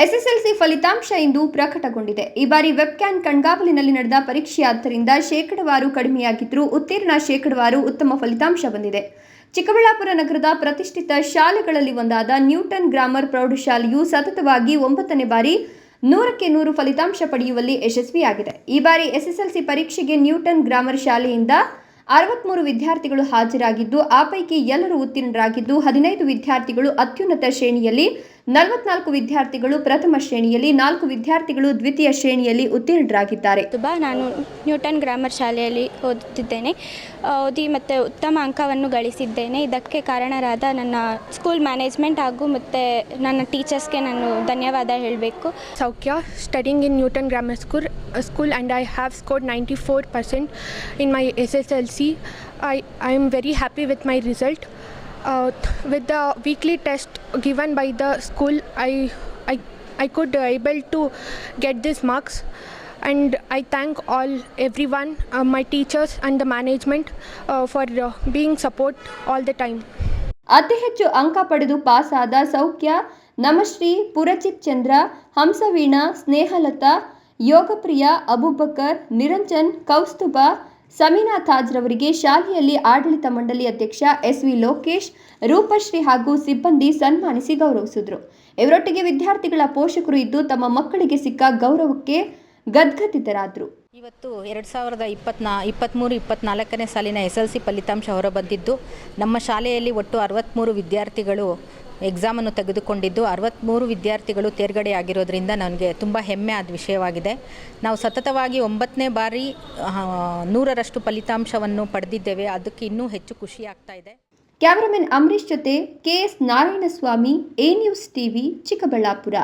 SSLC ಫಲಿತಾಂಶ ಇಂದು ಪ್ರಕಟಗೊಂಡಿದೆ. ಈ ಬಾರಿ ವೆಬ್ಕ್ಯಾನ್ ಕಣ್ಗಾವಲಿನಲ್ಲಿ ನಡೆದ ಪರೀಕ್ಷೆಯಾದ್ದರಿಂದ ಶೇಕಡವಾರು ಕಡಿಮೆಯಾಗಿದ್ದರೂ ಉತ್ತೀರ್ಣ ಶೇಕಡವಾರು ಉತ್ತಮ ಫಲಿತಾಂಶ ಬಂದಿದೆ. ಚಿಕ್ಕಬಳ್ಳಾಪುರ ನಗರದ ಪ್ರತಿಷ್ಠಿತ ಶಾಲೆಗಳಲ್ಲಿ ಒಂದಾದ ನ್ಯೂಟನ್ ಗ್ರಾಮರ್ ಪ್ರೌಢಶಾಲೆಯು ಸತತವಾಗಿ ಒಂಬತ್ತನೇ ಬಾರಿ ನೂರಕ್ಕೆ ನೂರು ಫಲಿತಾಂಶ ಪಡೆಯುವಲ್ಲಿ ಯಶಸ್ವಿಯಾಗಿದೆ. ಈ ಬಾರಿ ಎಸ್ಎಸ್ಎಲ್ಸಿ ಪರೀಕ್ಷೆಗೆ ನ್ಯೂಟನ್ ಗ್ರಾಮರ್ ಶಾಲೆಯಿಂದ ಅರವತ್ಮೂರು ವಿದ್ಯಾರ್ಥಿಗಳು ಹಾಜರಾಗಿದ್ದು, ಆ ಪೈಕಿ ಎಲ್ಲರೂ ಉತ್ತೀರ್ಣರಾಗಿದ್ದು, ಹದಿನೈದು ವಿದ್ಯಾರ್ಥಿಗಳು ಅತ್ಯುನ್ನತ ಶ್ರೇಣಿಯಲ್ಲಿ ನಲವತ್ನಾಲ್ಕು ವಿದ್ಯಾರ್ಥಿಗಳು ಪ್ರಥಮ ಶ್ರೇಣಿಯಲ್ಲಿ ನಾಲ್ಕು ವಿದ್ಯಾರ್ಥಿಗಳು ದ್ವಿತೀಯ ಶ್ರೇಣಿಯಲ್ಲಿ ಉತ್ತೀರ್ಣರಾಗಿದ್ದಾರೆ ತುಬಾ ನಾನು ನ್ಯೂಟನ್ ಗ್ರಾಮರ್ ಶಾಲೆಯಲ್ಲಿ ಓದುತ್ತಿದ್ದೇನೆ ಓದಿ ಮತ್ತು ಉತ್ತಮ ಅಂಕವನ್ನು ಗಳಿಸಿದ್ದೇನೆ ಇದಕ್ಕೆ ಕಾರಣರಾದ ನನ್ನ ಸ್ಕೂಲ್ ಮ್ಯಾನೇಜ್ಮೆಂಟ್ ಹಾಗೂ ಮತ್ತು ನನ್ನ ಟೀಚರ್ಸ್ಗೆ ನಾನು ಧನ್ಯವಾದ ಹೇಳಬೇಕು Saukya, studying in Newton Grammar School, uh, school and I have scored 94% in my SSLC. I, I am very happy with my result. Uh, with the weekly test given by the school, I, I, I could uh, able to get these marks and I thank all everyone, uh, my teachers and the management uh, for uh, being support all the time. ಅತಿ ಹೆಚ್ಚು ಅಂಕ ಪಡೆದು ಪಾಸಾದ ಸೌಖ್ಯ ನಮಶ್ರೀ ಪುರಚಿತ್ ಚಂದ್ರ ಹಂಸವೀಣಾ ಸ್ನೇಹಲತಾ ಯೋಗಪ್ರಿಯ ಅಬುಬಕರ್ ನಿರಂಜನ್ ಕೌಸ್ತುಭ ಸಮೀನಾ ತಾಜ್ರವರಿಗೆ ಶಾಲೆಯಲ್ಲಿ ಆಡಳಿತ ಮಂಡಳಿ ಅಧ್ಯಕ್ಷ ಎಸ್ ವಿ ಲೋಕೇಶ್, ರೂಪಶ್ರೀ ಹಾಗೂ ಸಿಬ್ಬಂದಿ ಸನ್ಮಾನಿಸಿ ಗೌರವಿಸಿದರು. ಇವರೊಟ್ಟಿಗೆ ವಿದ್ಯಾರ್ಥಿಗಳ ಪೋಷಕರು ಇದ್ದು ತಮ್ಮ ಮಕ್ಕಳಿಗೆ ಸಿಕ್ಕ ಗೌರವಕ್ಕೆ ಗದ್ಗದಿತರಾದರು ಇವತ್ತು ಎರಡು ಸಾವಿರದ ಇಪ್ಪತ್ನಾ ಇಪ್ಪತ್ತ್ಮೂರು ಇಪ್ಪತ್ತ್ನಾಲ್ಕನೇ ಸಾಲಿನ ಎಸ್ ಎಲ್ ಸಿ ಫಲಿತಾಂಶ ಹೊರಬಂದಿದ್ದು, ನಮ್ಮ ಶಾಲೆಯಲ್ಲಿ ಒಟ್ಟು ಅರವತ್ತ್ಮೂರು ವಿದ್ಯಾರ್ಥಿಗಳು ಎಕ್ಸಾಮನ್ನು ತೆಗೆದುಕೊಂಡಿದ್ದು ಅರವತ್ತ್ಮೂರು ವಿದ್ಯಾರ್ಥಿಗಳು ತೇರ್ಗಡೆ ಆಗಿರೋದ್ರಿಂದ ನನಗೆ ತುಂಬ ಹೆಮ್ಮೆ ಆದ ವಿಷಯವಾಗಿದೆ. ನಾವು ಸತತವಾಗಿ ಒಂಬತ್ತನೇ ಬಾರಿ ನೂರರಷ್ಟು ಫಲಿತಾಂಶವನ್ನು ಪಡೆದಿದ್ದೇವೆ. ಅದಕ್ಕೆ ಇನ್ನೂ ಹೆಚ್ಚು ಖುಷಿ ಆಗ್ತಾ ಇದೆ. ಕ್ಯಾಮರಾಮನ್ ಅಂಬರೀಶ್ ಜೊತೆ K S Narayanaswamy, A news TV, Chikkaballapur.